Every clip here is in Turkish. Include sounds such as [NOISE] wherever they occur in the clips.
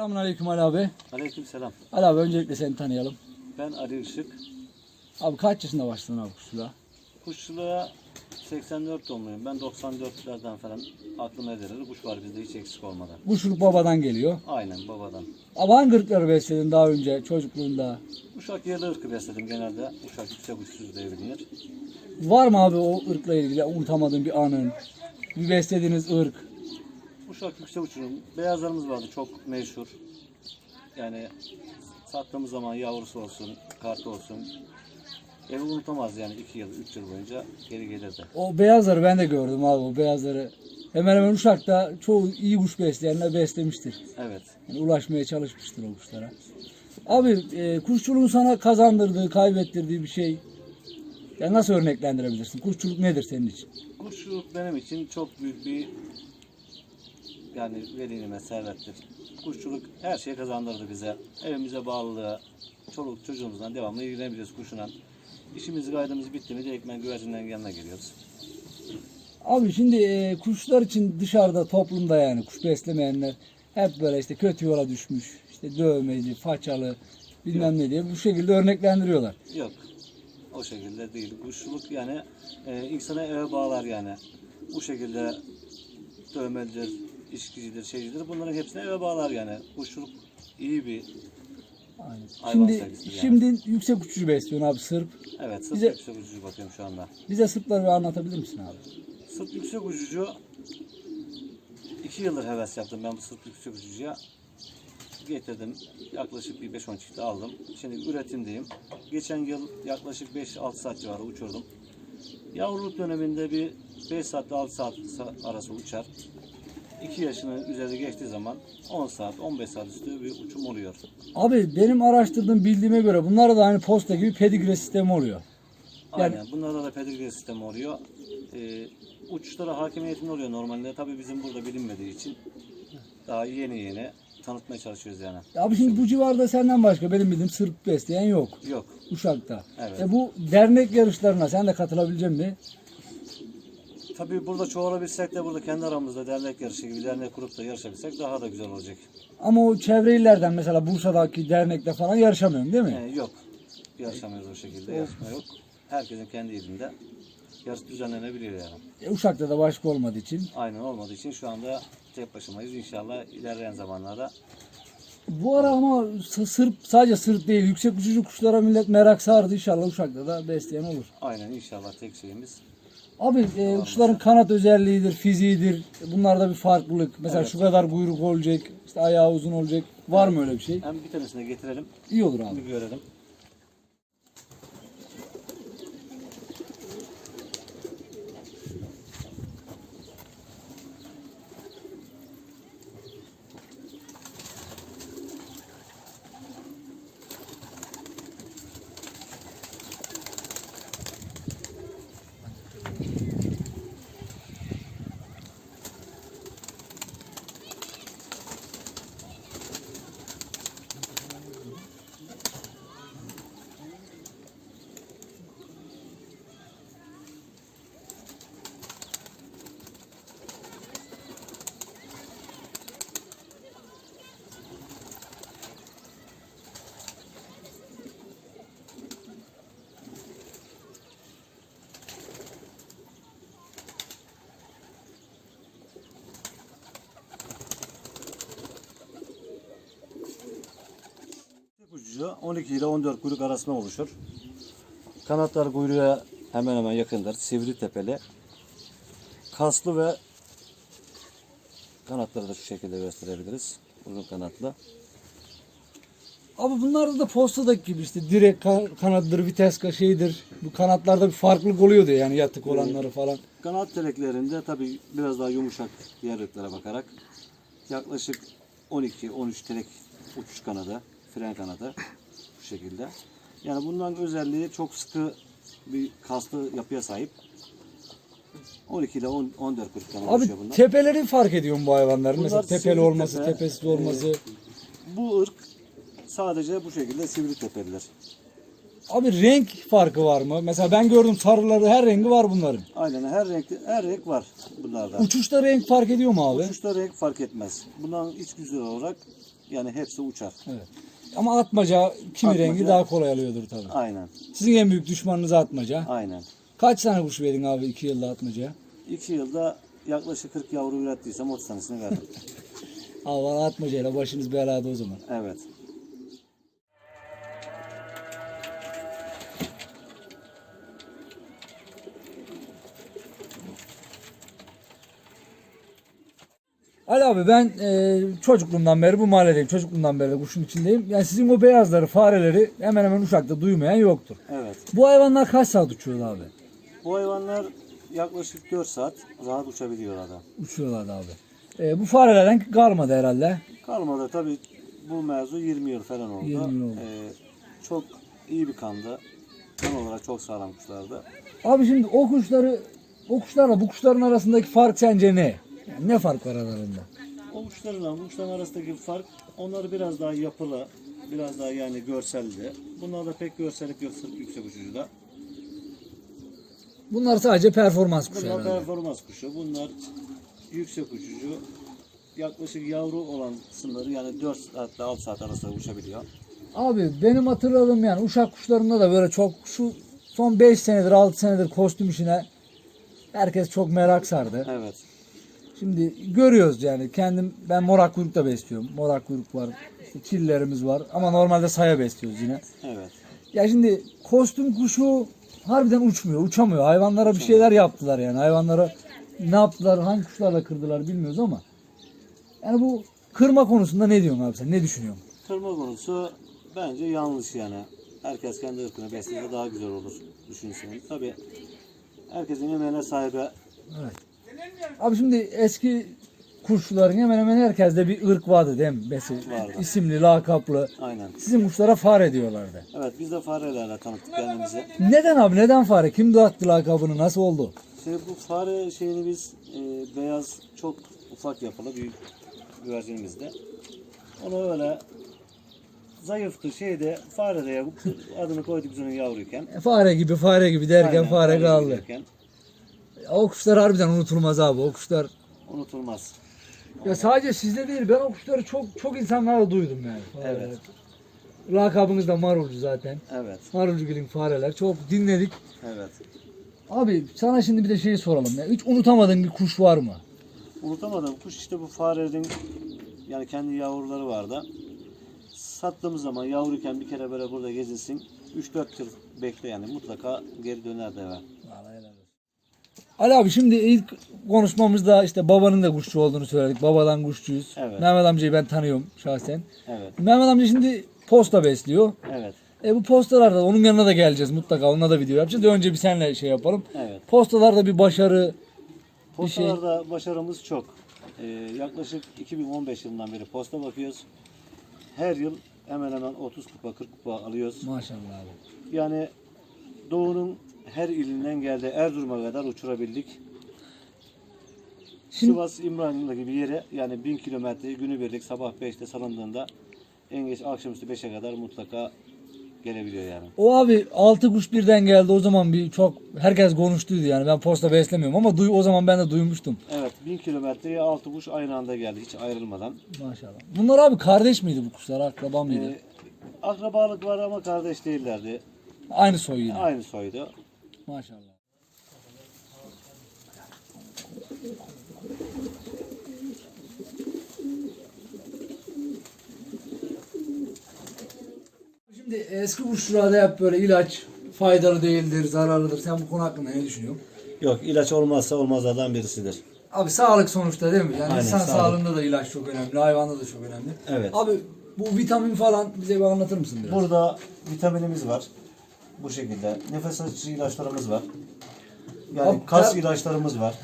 Selamünaleyküm Ali abi. Aleyküm selam. Ali abi öncelikle seni tanıyalım. Ben Ali Işık. Abi kaç yaşında başladın abi kuşçuluğa? Kuşçuluğa 84 doğumluyum. Ben 94'lerden falan aklıma gelir. Kuş var bizde hiç eksik olmadan. Kuşçuluk babadan geliyor. Aynen babadan. Abi hangi ırkları besledin daha önce çocukluğunda? Uşak yerli ırkı besledim genelde. Uşak yüksek uçsuz diye bilinir. Var mı abi o ırkla ilgili unutamadığın bir anın? Bir beslediğiniz ırk? Uşak yüksek uçurum. Beyazlarımız vardı çok meşhur. Yani sattığımız zaman yavrusu olsun, kartı olsun. Evi unutamaz yani 2 yıl, 3 yıl boyunca geri gelirdi. O beyazları ben de gördüm abi o beyazları. Hemen hemen Uşak'ta çoğu iyi kuş besleyenler beslemiştir. Evet. Yani ulaşmaya çalışmıştır o kuşlara. Abi e, kuşçuluğun sana kazandırdığı, kaybettirdiği bir şey. Ya nasıl örneklendirebilirsin? Kuşçuluk nedir senin için? Kuşçuluk benim için çok büyük bir yani veli nimet servettir. Kuşçuluk her şeyi kazandırdı bize. Evimize bağlılığı, çoluk çocuğumuzdan devamlı ilgilenebiliyoruz kuşuna. İşimiz gaydımız bitti mi direktmen güvercinlerin yanına geliyoruz. Abi şimdi e, kuşlar için dışarıda toplumda yani kuş beslemeyenler hep böyle işte kötü yola düşmüş, işte dövmeli, façalı bilmem ne diye bu şekilde örneklendiriyorlar. Yok. O şekilde değil. Kuşçuluk yani e, insana eve bağlar yani. Bu şekilde dövmelidir, işkicidir, şeycidir. Bunların hepsine eve bağlar yani. Kuşçuluk iyi bir Aynen. Hayvan Şimdi yani. şimdi yüksek uçucu besliyorsun abi sırp. Evet, sırf Bize- yüksek uçucu bakıyorum şu anda. Bize sırpları bir anlatabilir misin abi? Sırf yüksek uçucu iki yıldır heves yaptım ben bu sırf yüksek uçucuya. Getirdim. Yaklaşık bir 5-10 çifti aldım. Şimdi üretimdeyim. Geçen yıl yaklaşık 5-6 saat civarı uçurdum. Yavruluk döneminde bir 5 saatle 6 saat sa- arası uçar. 2 yaşını üzeri geçtiği zaman 10 saat, 15 saat üstü bir uçum oluyor. Abi benim araştırdığım bildiğime göre bunlara da hani posta gibi pedigre sistemi oluyor. Yani- Aynen. Bunlarda da pedigre sistemi oluyor. Ee, uçuşlara hakimiyetin oluyor normalde. Tabii bizim burada bilinmediği için daha yeni yeni tanıtmaya çalışıyoruz yani. Abi şimdi bu civarda senden başka benim bildiğim sırp besleyen yok. Yok. Uşak'ta. Evet. E bu dernek yarışlarına sen de katılabilecek misin? Tabii burada çoğalabilsek de burada kendi aramızda dernek yarışı gibi dernek kurup da yarışabilsek daha da güzel olacak. Ama o çevre illerden mesela Bursa'daki dernekte falan yarışamıyorsun değil mi? Yani yok. Yarışamıyoruz o şekilde. Yarışma yok. Herkesin kendi ilinde yarış düzenlenebiliyor yani. E, Uşak'ta da başka olmadığı için. Aynen olmadığı için şu anda tek başımayız. İnşallah ilerleyen zamanlarda Bu ara ama s- sırp sadece sırp değil yüksek uçucu kuşlara millet merak sardı inşallah Uşak'ta da besleyen olur. aynen inşallah tek şeyimiz Abi e, kuşların kanat özelliğidir, fiziğidir. Bunlarda bir farklılık. Mesela şu kadar kuyruk olacak, işte ayağı uzun olacak. Var mı öyle bir şey? hem bir tanesini getirelim İyi olur abi. bir görelim. Ucu 12 ile 14 kuyruk arasında oluşur. Kanatlar kuyruğa hemen hemen yakındır. Sivri tepeli. Kaslı ve kanatları da şu şekilde gösterebiliriz. Uzun kanatlı. Abi bunlarda da postadaki gibi işte direkt ka- kanadıdır, vites şeyidir. Bu kanatlarda bir farklılık oluyordu yani yatık olanları falan. Kanat teleklerinde tabi biraz daha yumuşak diğer ırklara bakarak yaklaşık 12-13 telek uçuş kanadı, fren kanadı şekilde. Yani bunların özelliği çok sıkı bir kaslı yapıya sahip. 12 ile 10, 14 kuyruk kanadı Abi oluşuyor bunlar. tepeleri fark ediyor mu bu hayvanların? Bunlar Mesela tepeli sivri olması, tepe, tepesiz olması. Bu ırk sadece bu şekilde sivri tepeliler. Abi renk farkı var mı? Mesela ben gördüm sarıları her rengi var bunların. Aynen her renk her renk var bunlarda. Uçuşta renk fark ediyor mu abi? Uçuşta renk fark etmez. Bundan iç güzel olarak Yani hepsi uçar. Evet. Ama atmaca kimi Atmaca- rengi daha kolay alıyordur tabii. Aynen. Sizin en büyük düşmanınız atmaca. Aynen. Kaç tane kuş verdin abi 2 yılda atmacaya? 2 yılda yaklaşık 40 yavru ürettiysem 30 tanesini verdim. [LAUGHS] Allah atmacayla başınız belada o zaman. evet. Ali abi ben e, çocukluğumdan beri bu mahalledeyim. Çocukluğumdan beri de kuşun içindeyim. Yani sizin o beyazları, fareleri hemen hemen Uşak'ta duymayan yoktur. Evet. Bu hayvanlar kaç saat uçuyor abi? Bu hayvanlar yaklaşık 4 saat rahat uçabiliyor adam. Uçuyorlar abi. E, bu farelerden kalmadı herhalde. Kalmadı tabi bu mevzu 20 yıl falan oldu. 20 yıl oldu. Ee, çok iyi bir kandı. Kan olarak çok sağlam kuşlardı. Abi şimdi o kuşları, o kuşlarla bu kuşların arasındaki fark sence ne? Ne fark var aralarında? O kuşlarla bu kuşların arasındaki fark onları biraz daha yapılı, biraz daha yani görseldi. Bunlarda pek görsellik yok sırf yüksek uçucuda. Bunlar sadece performans kuşu Bunlar herhalde. performans kuşu. Bunlar yüksek uçucu. Yaklaşık yavru olan kısımları yani 4 saatle 6 saat arasında uçabiliyor. Abi benim hatırladığım yani uşak kuşlarında da böyle çok şu son 5 senedir 6 senedir kostüm işine herkes çok merak sardı. Evet. Şimdi görüyoruz yani kendim ben morak kuyruk da besliyorum. Morak kuyruk var. işte çillerimiz var ama normalde saya besliyoruz yine. Evet. Ya şimdi kostüm kuşu harbiden uçmuyor, uçamıyor. Hayvanlara bir şeyler yaptılar yani. Hayvanlara ne yaptılar, hangi kuşlarla kırdılar bilmiyoruz ama. Yani bu kırma konusunda ne diyorsun abi sen? Ne düşünüyorsun? Kırma konusu bence yanlış yani. Herkes kendi ırkını beslese daha güzel olur düşünsün. Tabi herkesin emeğine sahibi Evet. Abi şimdi eski kuşçuların hemen hemen herkeste bir ırk vardı değil mi? Mesela Vardı. isimli, lakaplı. aynen. Sizin kuşlara fare diyorlardı. Evet biz de farelerle tanıttık kendimizi. Neden abi? Neden fare? Kim dağıttı lakabını? Nasıl oldu? Şimdi bu fare şeyini biz e, beyaz çok ufak yapılı büyük güvercinimizde. Onu öyle zayıftı şeyde fare de yapıp adını koyduk biz onun yavruyken. E, fare gibi, fare gibi derken Aynen, fare gibi kaldı. derken O kuşlar harbiden unutulmaz abi. O kuşlar Unutulmaz. Ya sadece sizde değil ben o kuşları çok çok insanlara duydum yani. Fareler. Evet. Lakabınız da marulcu zaten. Evet. Marulcu gelin fareler. Çok dinledik. Evet. Abi sana şimdi bir de şeyi soralım. Ya. Hiç unutamadığın bir kuş var mı? Unutamadığım kuş işte bu farenin yani kendi yavruları vardı. Sattığımız zaman yavruyken bir kere böyle burada gezinsin. 3-4 yıl bekle yani mutlaka geri döner de eve. Ali abi şimdi ilk konuşmamızda işte babanın da kuşçu olduğunu söyledik. Babadan kuşçuyuz. Evet. Mehmet amcayı ben tanıyorum şahsen. Evet. Mehmet amca şimdi posta besliyor. Evet. E bu postalarda onun yanına da geleceğiz mutlaka. Onunla da video yapacağız. Önce bir senle şey yapalım. Evet. Postalarda bir başarı, şey. Postalarda başarımız çok. Ee, yaklaşık 2015 yılından beri posta bakıyoruz. Her yıl hemen hemen 30 kupa 40 kupa alıyoruz. Maşallah abi. Yani Doğu'nun her ilinden geldi Erzurum'a kadar uçurabildik. Şimdi- Sivas İmralı gibi yere yani 1000 kilometre günübirlik sabah 5'te salındığında en geç akşamüstü 5'e kadar mutlaka gelebiliyor yani. O abi altı kuş birden geldi o zaman bir çok herkes konuştuydu yani ben posta beslemiyorum ama duy, o zaman ben de duymuştum. Evet 1000 kilometreye 6 kuş aynı anda geldi hiç ayrılmadan. Maşallah. Bunlar abi kardeş miydi bu kuşlar akraba mıydı? Ee, akrabalık var ama kardeş değillerdi. Aynı soy yine. Aynı soydu. Maşallah. Şimdi eski kuşlarda hep böyle ilaç faydalı değildir, zararlıdır. Sen bu konu hakkında ne düşünüyorsun? Yok ilaç olmazsa olmazlardan birisidir. Abi sağlık sonuçta değil mi? Yani Aynen, insan sağlık. sağlığında da ilaç çok önemli, hayvanda da çok önemli. Evet. Abi bu vitamin falan bize bir anlatır mısın biraz? Burada vitaminimiz var. Bu şekilde. Nefes açıcı ilaçlarımız var. Yani Abi, kas ter- ilaçlarımız var.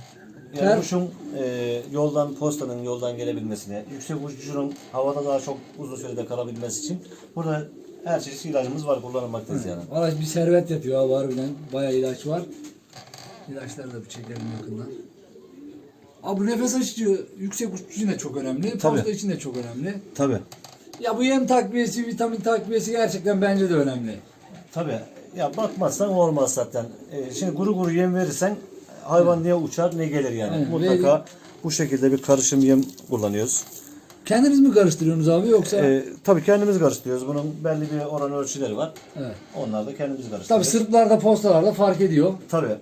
Yani ter- kuşun e, yoldan postanın yoldan gelebilmesine, yüksek uçucunun havada daha çok uzun sürede kalabilmesi için burada her çeşit ilacımız var kullanılmaktayız yani. Valla bir servet yapıyor abi harbiden. Bayağı ilaç var. İlaçları da bir çekelim yakından. Abi bu nefes açıcı, yüksek uçucu için de çok önemli. Tabii. Posta için de çok önemli. Tabi. Ya bu yem takviyesi, vitamin takviyesi gerçekten bence de önemli. Tabi. Ya bakmazsan olmaz zaten. E, şimdi kuru kuru yem verirsen hayvan ne uçar ne gelir yani. Evet, Mutlaka bu şekilde bir karışım yem kullanıyoruz. Kendiniz mi karıştırıyorsunuz abi yoksa? Ee, tabii kendimiz karıştırıyoruz. Bunun belli bir oran ölçüleri var. Evet. Onlar da kendimiz Tabii karıştırıyoruz. sırtlarda postalarda fark ediyor. Tabii.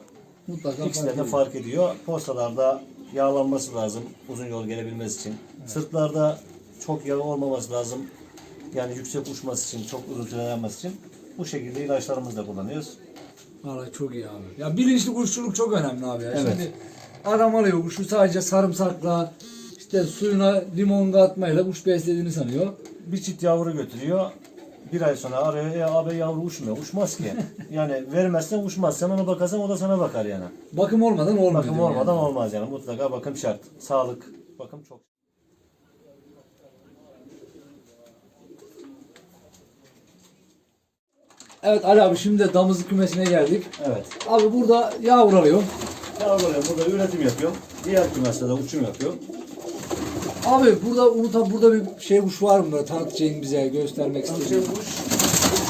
Mutlaka fark İkisinde de ediyor. fark ediyor. Postalarda yağlanması lazım uzun yol gelebilmesi için. Sırtlarda çok yağ olmaması lazım. Yani yüksek uçması için, çok uzun süre için. Bu şekilde ilaçlarımızı da kullanıyoruz. Vallahi çok iyi abi. Ya bilinçli kuşçuluk çok önemli abi ya. Evet. Şimdi adam alıyor kuşu sadece sarımsakla işte suyuna limon katmayla kuş beslediğini sanıyor. Bir çift yavru götürüyor. Bir ay sonra arıyor. E abi yavru uçmuyor. Uçmaz ki. [LAUGHS] yani vermezsen uçmaz. Sen ona bakarsan o da sana bakar yani. Bakım olmadan olmuyor. Bakım olmadan yani. olmaz yani. Mutlaka bakım şart. Sağlık, bakım çok. Evet Ali abi şimdi de damızlık kümesine geldik. Evet. Abi burada yavru alıyor. Yavrularım burada üretim yapıyorum. Diğer kümeste de uçum yapıyorum. Abi burada Umut abi burada bir şey kuş var mı böyle tanıtacağın bize göstermek istediğin? kuş,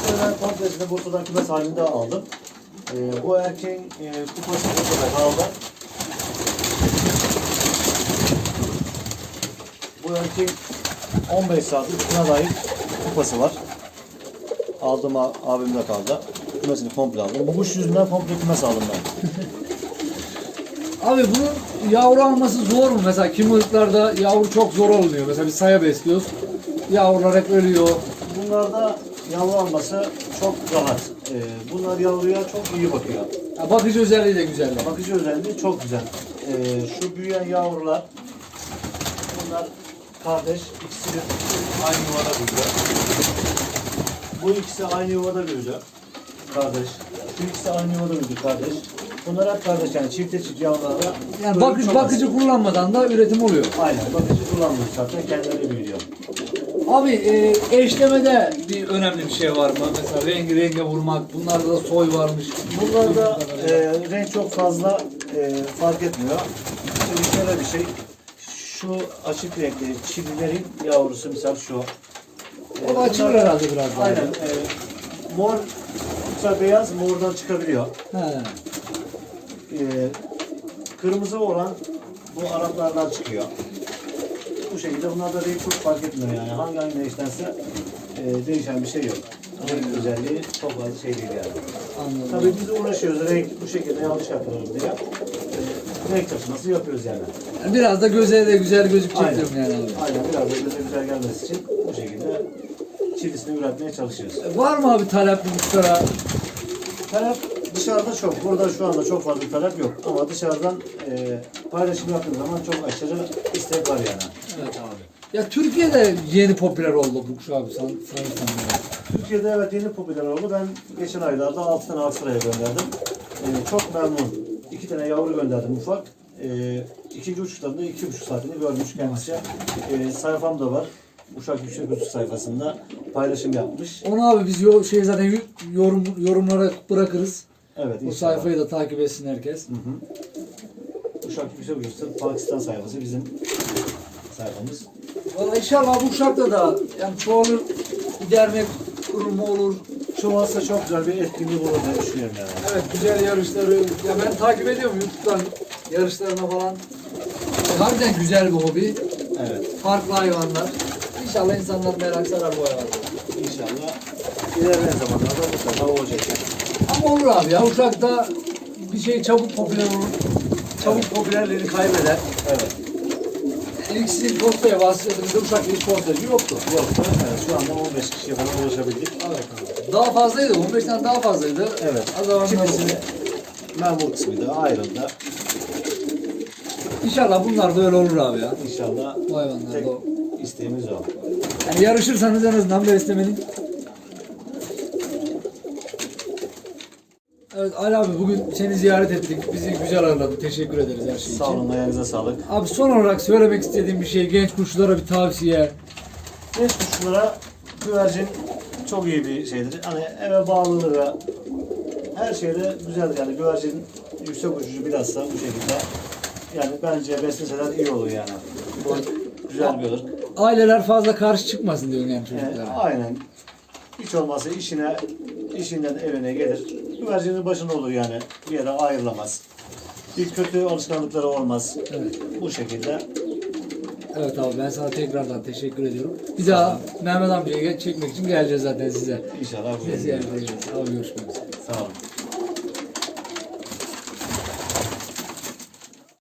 kuşları komplesini Bursa'dan kümes halinde aldım. Ee, bu erkeğin e, kupası Bursa'da kaldı. Bu erkeğin 15 saat uçuşuna dair kupası var. Aldığım a- abimde kaldı. Kümesini komple aldım. Bu kuş yüzünden komple kümes aldım ben. Abi bunun yavru alması zor mu? Mesela kimi ırklarda yavru çok zor oluyor. Mesela bir saya besliyoruz. Yavrular hep ölüyor. Bunlarda yavru alması çok rahat. Ee, bunlar yavruya çok iyi bakıyor. Ya bakıcı özelliği de güzel. yani. Bakıcı özelliği çok güzel. Ee, şu büyüyen yavrular bunlar kardeş. İkisi de aynı yuvada büyüdü. Bu ikisi aynı yuvada büyüdü. Kardeş. Şu ikisi aynı yuvada büyüdü kardeş. Bunlar hep kardeş yani çifte çift yavrularda. Yani bakıcı, bakıcı kullanmadan da üretim oluyor. Aynen bakıcı kullanmıyor zaten kendileri büyüyor. Abi e, eşlemede bir önemli bir şey var mı? Mesela rengi renge vurmak, bunlarda da soy varmış. Bunlarda e, renk çok fazla e, fark etmiyor. Şimdi şöyle bir şey. Şu açık renkli çivilerin yavrusu misal şu. E, o da açılır bunlar- herhalde biraz daha. Aynen. E, mor yoksa beyaz mordan çıkabiliyor. He. E, kırmızı olan bu Araplardan çıkıyor. Bu şekilde bunlarda renk çok fark etmiyor yani. Hangi hangi eşlense e, değişen bir şey yok. Renk özelliği çok fazla şey değil yani. Anladım. Tabii biz uğraşıyoruz renk bu şekilde yanlış yapıyoruz diye. Ee, renk çalışması yapıyoruz yani. Yani biraz da göze de güzel gözükecek diyorum yani. Aynen biraz da göze güzel gelmesi için çivisini üretmeye çalışıyoruz. Var mı abi talep bu kuşlara? Talep dışarıda çok. Burada şu anda çok fazla talep yok. Ama dışarıdan e, paylaşım yaptığın zaman çok aşırı istek var yani. Evet abi. Ya Türkiye'de yeni popüler oldu bu kuş abi san, sanırsam. Türkiye'de evet yeni popüler oldu. Ben geçen aylarda 6 tane Avustralya'ya gönderdim. Ee, çok memnun. 2 tane yavru gönderdim ufak. Ee, ikinci uçuşlarında 2,5 saatini görmüş kendisi. Ee, sayfam da var. Uşak Yüksek Uçuş sayfasında paylaşım yapmış. Onu abi biz yo- şey zaten yorum yorumlara bırakırız. Evet O inşallah. sayfayı da takip etsin herkes. Hı hı. Uşak Yüksek Uçuş Pakistan sayfası bizim sayfamız. Valla inşallah bu kuşakta da yani çoğalır, bir dernek kurumu olur. Çoğalsa çok güzel bir etkinlik olur diye düşünüyorum yani. Evet güzel yarışları. Ya ben takip ediyorum YouTube'dan yarışlarına falan. Harbiden güzel bir hobi. Evet. Farklı hayvanlar. İnşallah insanlar merak sarar bu hayvanlara. İnşallah ilerleyen zamanlarda mutlaka olacak. Ama olur abi ya Uşak'ta bir şey çabuk popüler olur. Çabuk popülerliğini kaybeder. Evet. İlk sizin postaya bahsettiğinizde Uşak'ta hiç postacı yoktu. Yoktu. Evet, şu anda 15 kişiye falan ulaşabildik. Daha fazlaydı, 15'ten daha fazlaydı. Evet. O zaman Kimisini memur kısmıydı, ayrıldı. İnşallah bunlar da öyle olur abi ya. İnşallah Bu hayvanlar tek da o. isteğimiz o. Yani yarışırsanız en azından beslemenin. Evet Ali abi bugün seni ziyaret ettik. Bizi güzel ağırladın. Teşekkür ederiz her şey için. Sağ olun, ayağınıza sağlık. Abi son olarak söylemek istediğim bir şey genç kuşlara bir tavsiye. Genç kuşlara güvercin çok iyi bir şeydir. Hani eve bağlılığı her şeyde güzeldir yani güvercin yüksek uçucu bilhassa bu şekilde. Yani bence besleseler iyi olur yani. Bu güzel bir ırk. Aileler fazla karşı çıkmasın diyorum yani çocuklara. aynen. Hiç olmazsa işine, işinden evine gelir. Güvercinin başında olur yani. Bir yere ayrılamaz. Bir kötü alışkanlıkları olmaz. Evet. Bu şekilde Evet abi ben sana tekrardan teşekkür ediyorum. Bir daha Mehmet amcayı çekmek için geleceğiz zaten size. İnşallah Siz buyurun. geleceğiz. Abi görüşmek üzere. Sağ olun.